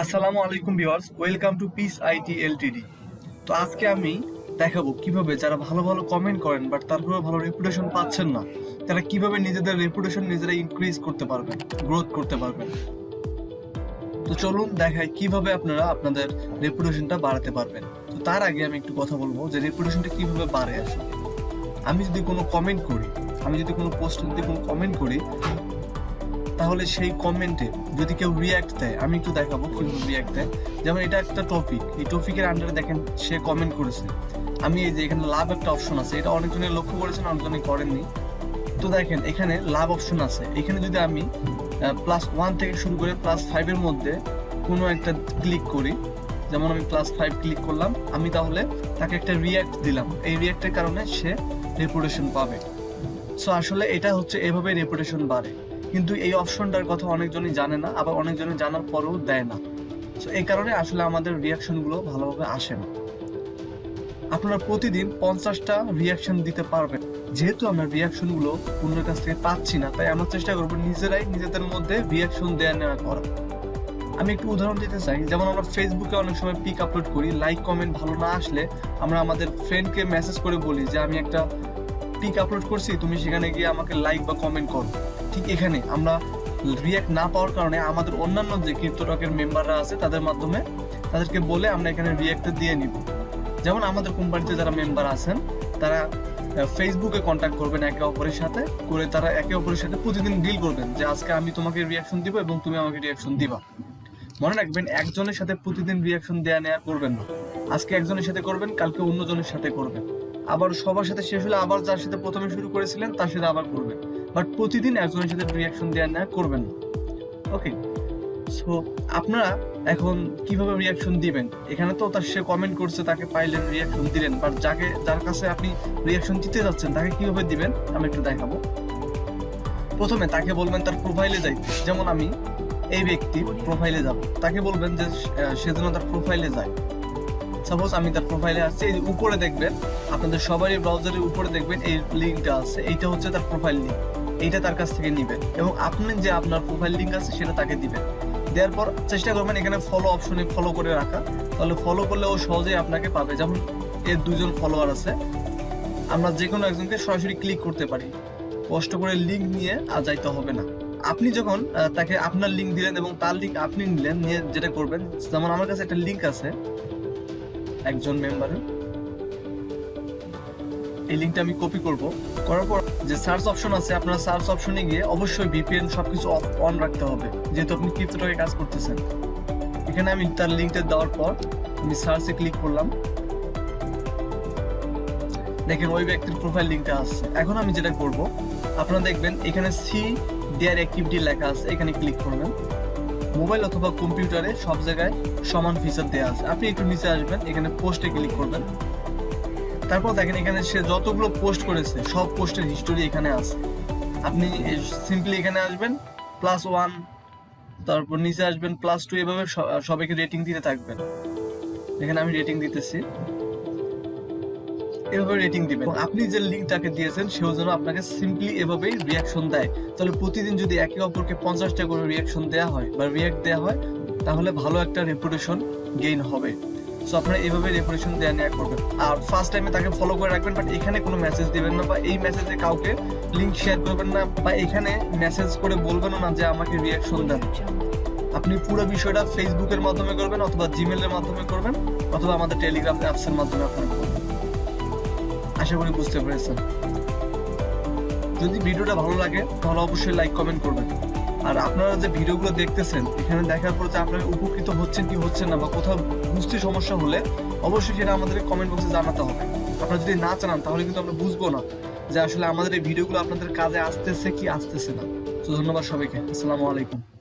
আসসালামু আলাইকুম viewers, welcome to peace IT LTD তো আজকে আমি দেখাবো কীভাবে যারা ভালো ভালো কমেন্ট করেন বাট তারপরে ভালো রেপুটেশন পাচ্ছেন না, তারা কীভাবে নিজেদের রেপুটেশন নিজেরা ইনক্রিজ করতে পারবেন গ্রোথ করতে পারবেন। তো চলুন দেখাই কীভাবে আপনারা আপনাদের রেপুটেশনটা বাড়াতে পারবেন। তো তার আগে আমি একটু কথা বলব যে রেপুটেশনটা কীভাবে বাড়ে আসলে। আমি যদি কোনো কমেন্ট করি, আমি যদি কোনো পোস্টে যদি কোনো কমেন্ট করি তাহলে সেই কমেন্টে যদি কেউ রিয়াক্ট দেয়, আমি একটু দেখাবো কীভাবে রিয়াক্ট দেয়। যেমন এটা একটা টপিক এই টপিকের আন্ডারে দেখেন সে কমেন্ট করেছে। আমি এই যে এখানে লাভ একটা অপশন আছে, এটা অনেকজনে লক্ষ্য করেছেন অনেকজনে করেননি। তো দেখেন, এখানে লাভ অপশন আছে। এখানে যদি আমি প্লাস ওয়ান থেকে শুরু করে প্লাস ফাইভের মধ্যে কোনো একটা ক্লিক করি, যেমন আমি প্লাস ফাইভ ক্লিক করলাম, আমি তাহলে তাকে একটা রিয়াক্ট দিলাম। এই রিয়াক্টের কারণে সে রেপুটেশন পাবে। সো আসলে এটা হচ্ছে এভাবে রেপুটেশন বাড়ে। কিন্তু এই অপশনটার কথা অনেকজনই জানে না, আবার অনেকজনই জানার পরেও দেয় না। সো এই কারণে আসলে আমাদের রিয়াকশনগুলো ভালোভাবে আসে না। আপনারা প্রতিদিন পঞ্চাশটা রিয়াকশন দিতে পারবেন। যেহেতু আমরা রিয়াকশনগুলো অন্যের কাছ থেকে পাচ্ছি না, তাই আমরা চেষ্টা করব নিজেরাই নিজেদের মধ্যে রিয়াকশন দেওয়া নেওয়া করা আমি একটু উদাহরণ দিতে চাই, যেমন আমরা ফেসবুকে অনেক সময় পিক আপলোড করি লাইক কমেন্ট ভালো না আসলে আমরা আমাদের ফ্রেন্ডকে মেসেজ করে বলি যে, আমি একটা পিক আপলোড করছি, তুমি সেখানে গিয়ে আমাকে লাইক বা কমেন্ট করো। ঠিক এখানে, আমরা রিয়াক্ট না পাওয়ার কারণে আমাদের অন্যান্য যে ক্রিপ্টোটকের মেম্বাররা আছে, তাদের মাধ্যমে তাদেরকে বলে আমরা এখানে রিয়াক্ট দিয়ে নিব। যেমন আমাদের কোম্পানিতে যারা মেম্বার আছেন, তারা ফেসবুকে কন্ট্যাক্ট করবেন একে অপরের সাথে, করে তারা একে অপরের সাথে প্রতিদিন ডিল করবেন যে আজকে আমি তোমাকে রিয়াকশন দিব এবং তুমি আমাকে রিয়াকশন দিবা। মনে রাখবেন, একজনের সাথে প্রতিদিন রিয়াকশন দেয়া নেওয়া করবেন না। আজকে একজনের সাথে করবেন, কালকে অন্যজনের সাথে করবেন। আবার সবার সাথে শেষ হলে আবার যার সাথে প্রথমে শুরু করেছিলেন, তার সাথে আবার করবেন। বাট প্রতিদিন একজনের সাথে রিয়াকশন দেওয়া নেওয়া করবেন না। ওকে সো আপনারা এখন কীভাবে রিয়াকশন দিবেন? এখানে তো তার সে কমেন্ট করছে, তাকে পাইলেন রিয়াকশন দিলেন। বাট যাকে, যার কাছে আপনি রিয়াকশন দিতে যাচ্ছেন, তাকে কীভাবে দিবেন? আমি একটু দেখাবো। প্রথমে তাকে বলবেন তার প্রোফাইলে যাইতে যেমন আমি এই ব্যক্তি প্রোফাইলে যাব। তাকে বলবেন যে সে তার প্রোফাইলে যায়। সাপোজ আমি তার প্রোফাইলে আসছি, এই উপরে দেখবেন, আপনাদের সবারই ব্রাউজারের উপরে দেখবেন এই লিঙ্কটা আছে, এইটা হচ্ছে তার প্রোফাইল লিঙ্ক এইটা তার কাছ থেকে নেবেন এবং আপনি যে আপনার প্রোফাইল লিঙ্ক আছে সেটা তাকে দিবেন। দেওয়ার পর চেষ্টা করবেন এখানে ফলো অপশনে ফলো করে রাখা, তাহলে ফলো করলে ও সহজেই আপনাকে পাবে। যেমন এর দুজন ফলোয়ার আছে, আমরা যে কোনো একজনকে সরাসরি ক্লিক করতে পারি। কষ্ট করে লিঙ্ক নিয়ে আর যাইতে হবে না। আপনি যখন তাকে আপনার লিঙ্ক দিলেন এবং তার লিঙ্ক আপনি নিলেন, নিয়ে যেটা করবেন, যেমন আমার কাছে একটা লিঙ্ক আছে একজন মেম্বারের এই লিঙ্কটা আমি কপি করব। করার পর যে সার্চ অপশন আছে, আপনার সার্চ অপশনে গিয়ে অবশ্যই ভিপিএন সবকিছু অফ অন রাখতে হবে। যেহেতু আপনি ক্রিপ্টোটাকে কাজ করতেছেন। এখানে আমি তার লিঙ্কটা দেওয়ার পর আমি সার্চে ক্লিক করলাম। দেখেন ওই ব্যক্তির প্রোফাইল লিঙ্কটা আসছে এখন আমি যেটা করব, আপনারা দেখবেন এখানে সি দেয়ার অ্যাক্টিভিটি লেখা আছে, এখানে ক্লিক করবেন। মোবাইল অথবা কম্পিউটারে সব জায়গায় সমান ফিচার দেওয়া আছে। আপনি একটু নিচে আসবেন, এখানে পোস্টে ক্লিক করবেন। তারপর দেখেন এখানে সে যতগুলো পোস্ট করেছে, সব পোস্টের হিস্টোরি এখানে আছে। আপনি সিম্পলি এখানে আসবেন প্লাস ওয়ান তারপর নিচে আসবেন প্লাস টু এভাবে সবাইকে রেটিং দিতে থাকবেন। এখানে আমি রেটিং দিতেছি। এভাবে রেটিং দিবেন। আপনি যে লিঙ্কটাকে দিয়েছেন, সেও যেন আপনাকে সিম্পলি এভাবেই রিয়াকশন দেয়। তাহলে প্রতিদিন যদি একে অপরকে পঞ্চাশটা করে রিয়াকশন দেওয়া হয় বা রিয়াক্ট দেওয়া হয়, তাহলে ভালো একটা রেপুটেশন গেইন হবে। সো আপনারা এভাবে রেপুটেশন দেওয়া নেওয়া করবেন। আর ফার্স্ট টাইমে তাকে ফলো করে রাখবেন বাট এখানে কোনো মেসেজ দিবেন না, বা এই মেসেজে কাউকে লিঙ্ক শেয়ার করবেন না, বা এখানে মেসেজ করে বলবেন না যে আমাকে রিয়াকশন দেন। আপনি পুরো বিষয়টা ফেসবুকের মাধ্যমে করবেন, অথবা জিমেলের মাধ্যমে করবেন, অথবা আমাদের টেলিগ্রাম অ্যাপসের মাধ্যমে আপনারা আশা করি বুঝতে পেরেছেন। যদি ভিডিওটা ভালো লাগে, তাহলে অবশ্যই লাইক কমেন্ট করবেন। আর আপনারা যে ভিডিওগুলো দেখতেছেন, এখানে দেখার পর যে আপনারা উপকৃত হচ্ছেন কি হচ্ছেন না বা কোথাও বুঝতে সমস্যা হলে অবশ্যই সেটা আমাদের কমেন্ট বক্সে জানাতে হবে। আপনারা যদি না জানান তাহলে কিন্তু আমরা বুঝব না যে আসলে আমাদের এই ভিডিওগুলো আপনাদের কাজে আসতেছে কি আসতেছে না। তো ধন্যবাদ সবাইকে। আসসালামু আলাইকুম।